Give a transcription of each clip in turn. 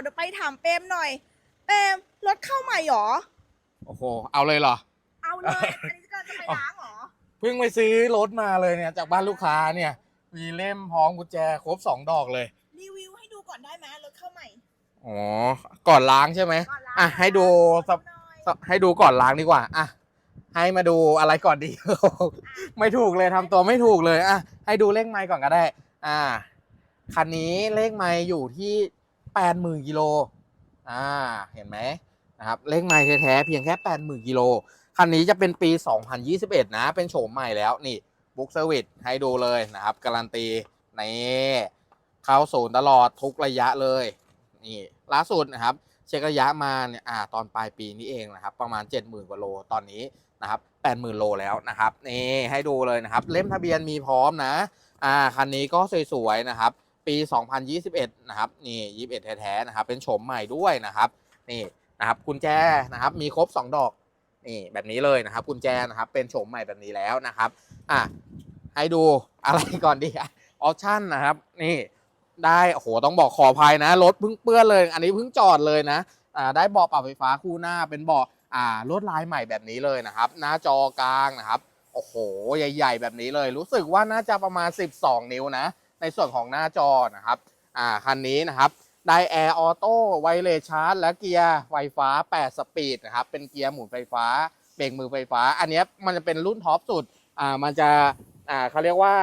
เดี๋ยวไปถามเปรมหน่อย เปรมรถเข้าใหม่หรอ โอ้โห เอาเลยเหรอ เอาเลยอันนี้ก็จะไปล้างหรอ เพิ่งไปซื้อรถมาเลยเนี่ย จากบ้านลูกค้าเนี่ย มีเล่มพร้อมกุญแจครบสองดอกเลย รีวิวให้ดูก่อนได้ไหมรถเข้าใหม่ อ๋อ ก่อนล้างใช่ไหมก่อนล้างอะให้ดูสภหน่อยให้ดูก่อนล้างดีกว่า อะ ให้มาดูอะไรก่อนดี ไม่ถูกเลยทำตัวไม่ถูกเลย อะ ให้ดูเลขไมล์ก่อนก็ได้ อ่า คันนี้เลขไมล์อยู่ที่ แปดหมื่นกิโลอ่าเห็นไหมนะครับเลขไมล์แท้ๆเพียงแค่แปดหมื่นกิโลคันนี้จะเป็นปี 2021 นะ เป็นโฉมใหม่แล้วนี่บุ๊กเซอร์วิสให้ดูเลยนะครับการันตีนี่เข้าศูนย์ตลอดทุกระยะเลยนี่ล่าสุดนะครับ เช็คระยะมาเนี่ยอ่าตอนปลายปีนี้เองนะครับ ประมาณ 70,000กว่าโลตอนนี้นะครับ80,000โลแล้วนะครับนี่ให้ดูเลยนะครับ เล่มทะเบียนมีพร้อมนะอ่าคันนี้ก็สวยๆนะครับ ปี 2021 นะครับ นี่ 21 แท้ๆนะครับ เป็นโฉมใหม่ด้วยนะครับ นี่นะครับกุญแจนะครับ มีครบ 2 ดอก นี่แบบนี้เลยนะครับกุญแจนะครับ เป็นโฉมใหม่แบบนี้แล้วนะครับ อะ ให้ดูอะไรก่อนดีออปชั่นนะครับ นี่ได้โอ้โหต้องบอกขออภัยนะรถเพิ่งเปื้อนเลย อันนี้เพิ่งจอดเลยนะอ่าได้เบาะปรับไฟฟ้าคู่หน้าเป็นเบาะอ่าลวดลายใหม่แบบนี้เลยนะครับ หน้าจอกลางนะครับโอ้โห ใหญ่ ๆ แบบนี้เลย รู้สึกว่าน่าจะประมาณ 12 นิ้วนะ ในส่วนของหน้าจอนะครับอ่าคันนี้นะครับได้แอร์ออโต้ไวเลสชาร์จและเกียร์ไฟฟ้า 8 สปีดนะครับเป็นเกียร์หมุนไฟฟ้าเบรกมือไฟฟ้า อันนี้มันจะเป็นรุ่นท็อปสุดอ่ามันจะอ่าเขาเรียกว่า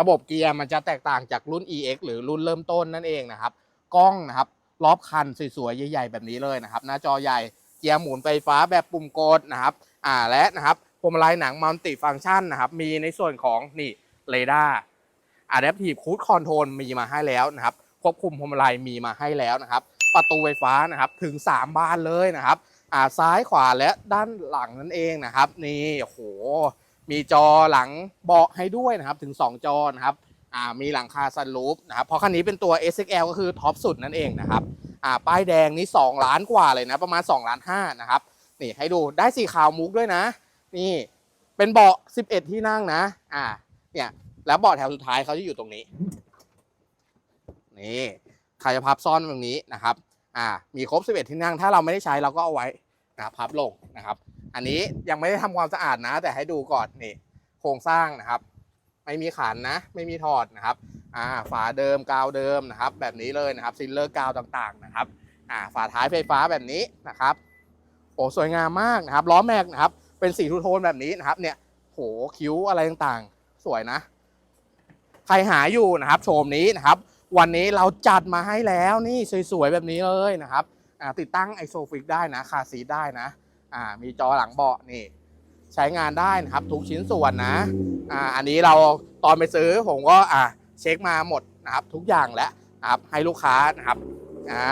ระบบเกียร์มันจะแตกต่างจากรุ่น EX หรือรุ่นเริ่มต้นนั่นเองนะครับกล้องนะครับรอบคันสวยๆใหญ่ๆแบบนี้เลยนะครับ หน้าจอใหญ่เกียร์หมุนไฟฟ้าแบบปุ่มกดนะครับอ่าและนะครับพวงมาลัยหนังมัลติฟังก์ชันนะครับมีในส่วนของนี่เรดาร์ Adaptive Cruise Control มีมาให้แล้วนะครับควบคุมพวงมาลัยมีมาให้แล้วนะครับ ประตูไฟฟ้านะครับถึง 3 บานเลยนะครับอ่าซ้ายขวาและด้านหลังนั่นเองนะครับนี่โหมีจอหลังเบาะให้ด้วยนะครับถึง 2 จอนะครับอ่ามีหลังคาซันรูฟนะครับเพราะคันนี้เป็นตัว SXL ก็คือท็อปสุดนั่นเองนะครับอ่าป้ายแดงนี่2ล้านกว่าเลยนะประมาณ2ล้าน5นะครับนี่ให้ดูได้สีขาวมุกด้วยนะ นี่เป็นเบาะ 11 ที่นั่งนะ อ่า เนี่ย แล้วเบาะแถวสุดท้ายเขาจะอยู่ตรงนี้ นี่ใครจะพับซ่อนตรงนี้นะครับ อ่า มีครบ 11 ที่นั่ง ถ้าเราไม่ได้ใช้เราก็เอาไว้นะพับลงนะครับ อันนี้ยังไม่ได้ทำความสะอาดนะ แต่ให้ดูก่อนนี่ โครงสร้างนะครับ ไม่มีขันนะ ไม่มีถอดนะครับ อ่า ฝาเดิมกาวเดิมนะครับ แบบนี้เลยนะครับซิลเลอร์กาวต่างๆนะครับ อ่า ฝาท้ายไฟฟ้าแบบนี้นะครับ โอ้สวยงามมากนะครับ ล้อแม็กนะครับ เป็นสีทูโทนแบบนี้นะครับ เนี่ย โห คิ้วอะไรต่างๆ สวยนะ ใครหาอยู่นะครับโฉมนี้นะครับ วันนี้เราจัดมาให้แล้วนี่สวยๆแบบนี้เลยนะครับติดตั้งไอโซฟิกได้นะคาซีได้นะมีจอหลังเบาะนี่ ใช้งานได้นะครับทุกชิ้นส่วนนะอ่าอันนี้เราตอนไปซื้อผมก็อ่าเช็คมาหมดนะครับทุกอย่างแล้วนะครับให้ลูกค้านะครับอ่า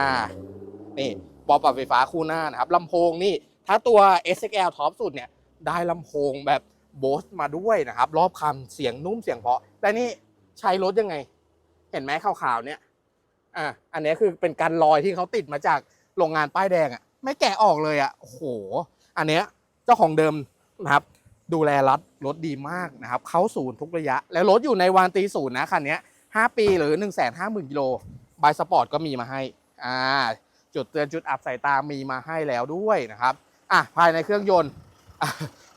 นี่ปอปรับไฟฟ้าคู่หน้านะครับลำโพงนี่ถ้าตัว SXL ท็อปสุดเนี่ยได้ลำโพงแบบโบสมาด้วยนะครับ รอบคันเสียงนุ่มเสียงเพาะแต่นี่ ใช้รถยังไง เห็นไหมขาวๆเนี่ยอ่าอันนี้คือเป็นการลอยที่เขาติดมาจากโรงงานป้ายแดงอะ่ะ ไม่แกะออกเลยอะ่ะโอ้โห อันเนี้ยเจ้าของเดิมนะครับ ดูแลรัดรถดีมากนะครับ เข้าศูนย์ทุกระยะ แล้วรถอยู่ในวารันตีศูนย์นะคันเนี้ย5ปีหรือ1 5 0 0 0 0กิโลบายสปอร์ตก็มีมาให้อ่าจุดเตือนจุดอับสายตามีมาให้แล้วด้วยนะครับอะภายในเครื่องยนต์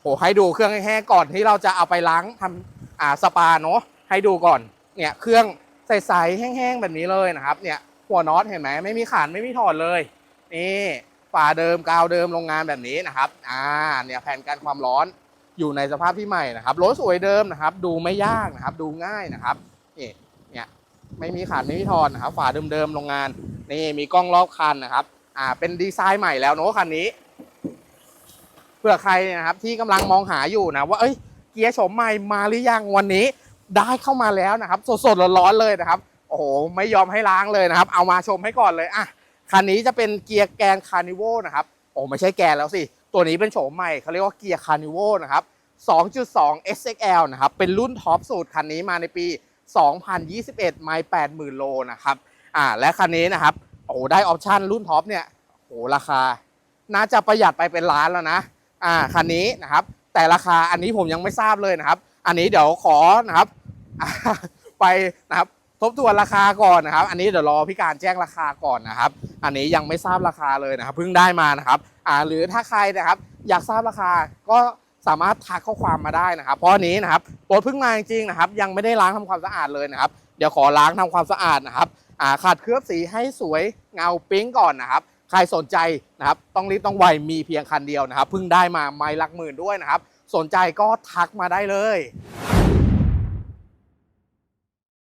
โหให้ดูเครื่องแห้งก่อนที่เราจะเอาไปล้างทำอ่าสปาเนาะ ให้ดูก่อน เนี่ยเครื่องใสๆแห้งๆแบบนี้เลยนะครับ เนี่ยหัวน็อตเห็นไหมไม่มีขานไม่มีถอดเลย นี่ฝาเดิมกาวเดิมโรงงานแบบนี้นะครับ อ่า เนี่ยแผ่นกันความร้อนอยู่ในสภาพที่ใหม่นะครับรถสวยเดิมนะครับ ดูไม่ยากนะครับ ดูง่ายนะครับนี่เนี่ยไม่มีขาดไม่มีทอนนะครับ ฝาเดิมๆโรงงาน นี่มีกล้องรอบคันนะครับ อ่า เป็นดีไซน์ใหม่แล้วเนอะคันนี้เผื่อใครนะครับที่กำลังมองหาอยู่นะว่าเอ้ยเกียร์โฉมใหม่มาหรือยังวันนี้ ได้เข้ามาแล้วนะครับ สดๆร้อนๆเลยนะครับ โอ้โห ไม่ยอมให้ล้างเลยนะครับ เอามาชมให้ก่อนเลยอะคันนี้จะเป็นเกียร์แกนคาร์นิวนะครับ โอ้ไม่ใช่แกนแล้วสิ ตัวนี้เป็นโฉมใหม่เขาเรียกว่าเกียร์คาร์นิวนะครับ 2.2 SXL นะครับ เป็นรุ่นท็อปสุดคันนี้มาในปี 2021 ไมล์ 80,000 โลนะครับ อ่า และคันนี้นะครับ โอ้ได้ออปชันรุ่นท็อปเนี่ย โอ้ราคา น่าจะประหยัดไปเป็นล้านแล้วนะ อ่า คันนี้นะครับ แต่ราคาอันนี้ผมยังไม่ทราบเลยนะครับ อันนี้เดี๋ยวขอนะครับ ไปนะครับทบทวนราคาก่อนนะครับ อันนี้เดี๋ยวรอพี่การแจ้งราคาก่อนนะครับ อันนี้ยังไม่ทราบราคาเลยนะครับเพิ่งได้มานะครับอ่าหรือถ้าใครนะครับอยากทราบราคาก็สามารถทักข้อความมาได้นะครับ เพราะนี้นะครับรถเพิ่งมาจริงๆนะครับ ยังไม่ได้ล้างทำความสะอาดเลยนะครับ เดี๋ยวขอล้างทำความสะอาดนะครับอ่าขัดเคลือบสีให้สวยเงาปิ๊งก่อนนะครับ ใครสนใจนะครับต้องรีบต้องไวมีเพียงคันเดียวนะครับเพิ่งได้มาไม่ลักหมื่นด้วยนะครับ สนใจก็ทักมาได้เลย